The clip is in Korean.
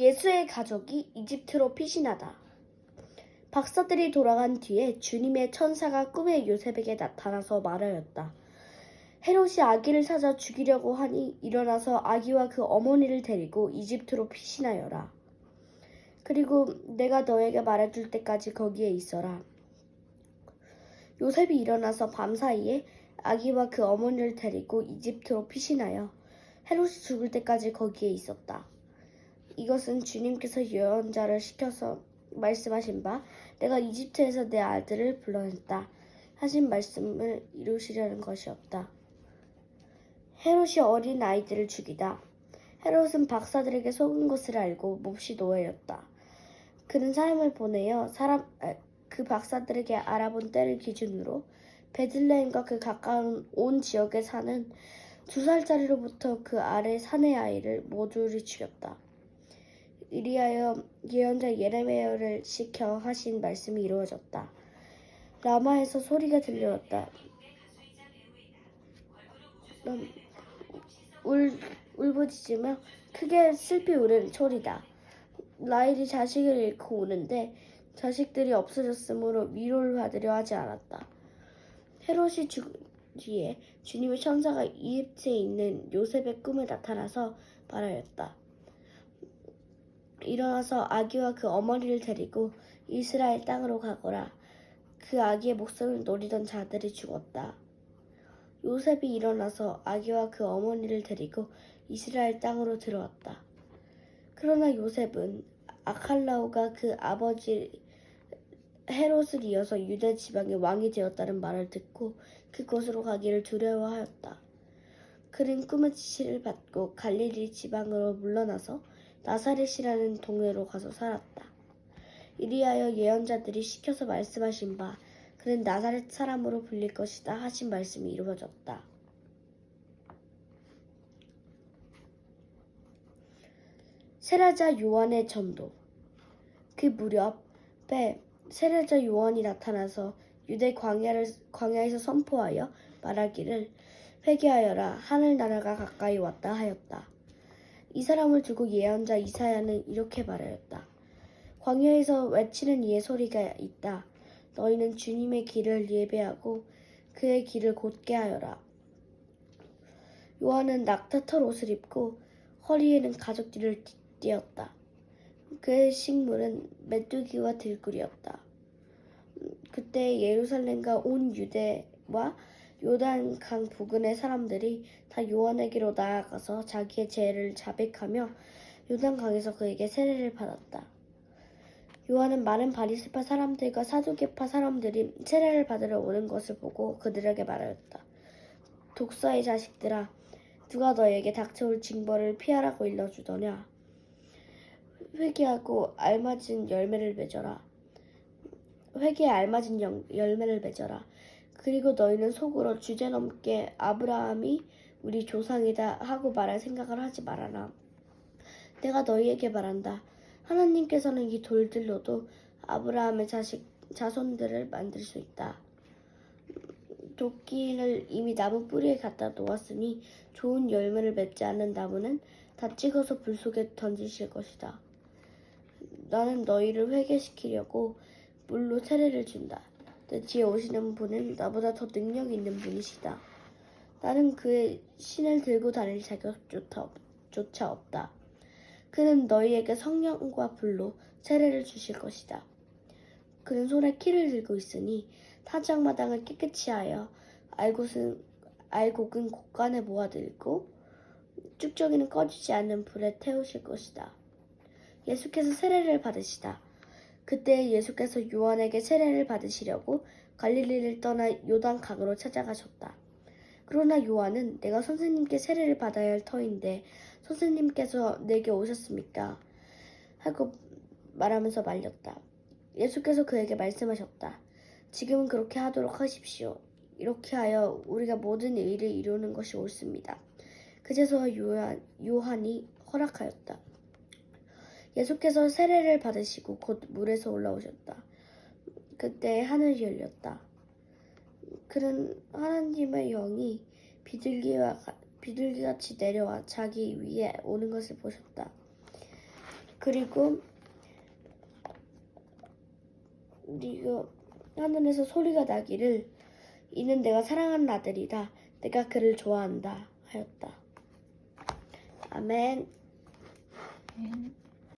예수의 가족이 이집트로 피신하다. 박사들이 돌아간 뒤에 주님의 천사가 꿈에 요셉에게 나타나서 말하였다. 헤롯이 아기를 찾아 죽이려고 하니 일어나서 아기와 그 어머니를 데리고 이집트로 피신하여라. 그리고 내가 너에게 말해줄 때까지 거기에 있어라. 요셉이 일어나서 밤사이에 아기와 그 어머니를 데리고 이집트로 피신하여 헤롯이 죽을 때까지 거기에 있었다. 이것은 주님께서 예언자를 시켜서 말씀하신 바 내가 이집트에서 내 아들을 불러냈다 하신 말씀을 이루시려는 것이었다. 헤롯이 어린 아이들을 죽이다. 헤롯은 박사들에게 속은 것을 알고 몹시 노예였다. 그는 사람을 보내어 사람 아, 그 박사들에게 알아본 때를 기준으로 베들레헴과 그 가까운 온 지역에 사는 두 살짜리로부터 그 아래 사내 아이를 모두를 죽였다. 이리하여 예언자 예레미야를 시켜 하신 말씀이 이루어졌다. 라마에서 소리가 들려왔다. 음, 울 울부짖으며 크게 슬피 우는 소리다. 라일이 자식을 잃고 우는데 자식들이 없어졌으므로 위로를 받으려 하지 않았다. 헤롯이 죽은 뒤에 주님의 천사가 이집트에 있는 요셉의 꿈에 나타나서 말하였다. 일어나서 아기와 그 어머니를 데리고 이스라엘 땅으로 가거라. 그 아기의 목숨을 노리던 자들이 죽었다. 요셉이 일어나서 아기와 그 어머니를 데리고 이스라엘 땅으로 들어왔다. 그러나 요셉은 아칼라오가 그 아버지 헤롯을 이어서 유대 지방의 왕이 되었다는 말을 듣고 그곳으로 가기를 두려워하였다. 그는 꿈의 지시를 받고 갈릴리 지방으로 물러나서 나사렛이라는 동네로 가서 살았다. 이리하여 예언자들이 시켜서 말씀하신 바 그는 나사렛 사람으로 불릴 것이다 하신 말씀이 이루어졌다. 세라자 요한의 전도 그 무렵에 세례자 요한이 나타나서 유대 광야를 광야에서 선포하여 말하기를 회개하여라 하늘 나라가 가까이 왔다 하였다. 이 사람을 두고 예언자 이사야는 이렇게 말하였다. 광야에서 외치는 이의 소리가 있다. 너희는 주님의 길을 예배하고 그의 길을 곧게 하여라. 요한은 낙타털 옷을 입고 허리에는 가죽띠를 띠었다. 그의 식물은 메뚜기와 들꿀이었다. 그때 예루살렘과 온 유대와 요단 강 부근의 사람들이 다 요한에게로 나아가서 자기의 죄를 자백하며 요단 강에서 그에게 세례를 받았다. 요한은 많은 바리새파 사람들과 사두개파 사람들이 세례를 받으러 오는 것을 보고 그들에게 말하였다. 독사의 자식들아, 누가 너에게 닥쳐올 징벌을 피하라고 일러주더냐? 회개하고 알맞은 열매를 맺어라. 회개에 알맞은 영- 열매를 맺어라. 그리고 너희는 속으로 주제넘게 아브라함이 우리 조상이다 하고 말할 생각을 하지 말아라. 내가 너희에게 말한다. 하나님께서는 이 돌들로도 아브라함의 자식 자손들을 만들 수 있다. 도끼를 이미 나무 뿌리에 갖다 놓았으니 좋은 열매를 맺지 않는 나무는 다 찍어서 불 속에 던지실 것이다. 나는 너희를 회개시키려고 물로 세례를 준다. 내 뒤에 오시는 분은 나보다 더 능력 있는 분이시다. 나는 그의 신을 들고 다닐 자격조차 없다. 그는 너희에게 성령과 불로 세례를 주실 것이다. 그는 손에 키를 들고 있으니 타작마당을 깨끗이 하여 알곡은, 알곡은 곳간에 모아들고 쭉저기는 꺼지지 않는 불에 태우실 것이다. 예수께서 세례를 받으시다. 그때 예수께서 요한에게 세례를 받으시려고 갈릴리를 떠나 요단 강으로 찾아가셨다. 그러나 요한은 내가 선생님께 세례를 받아야 할 터인데 선생님께서 내게 오셨습니까? 하고 말하면서 말렸다. 예수께서 그에게 말씀하셨다. 지금은 그렇게 하도록 하십시오. 이렇게 하여 우리가 모든 일을 이루는 것이 옳습니다. 그제서 요한, 요한이 허락하였다. 예수께서 세례를 받으시고 곧 물에서 올라오셨다. 그때 하늘이 열렸다. 그는 하나님의 영이 비둘기와 가- 비둘기같이 내려와 자기 위에 오는 것을 보셨다. 그리고 그리고 하늘에서 소리가 나기를 이는 내가 사랑하는 아들이다. 내가 그를 좋아한다 하였다. 아멘.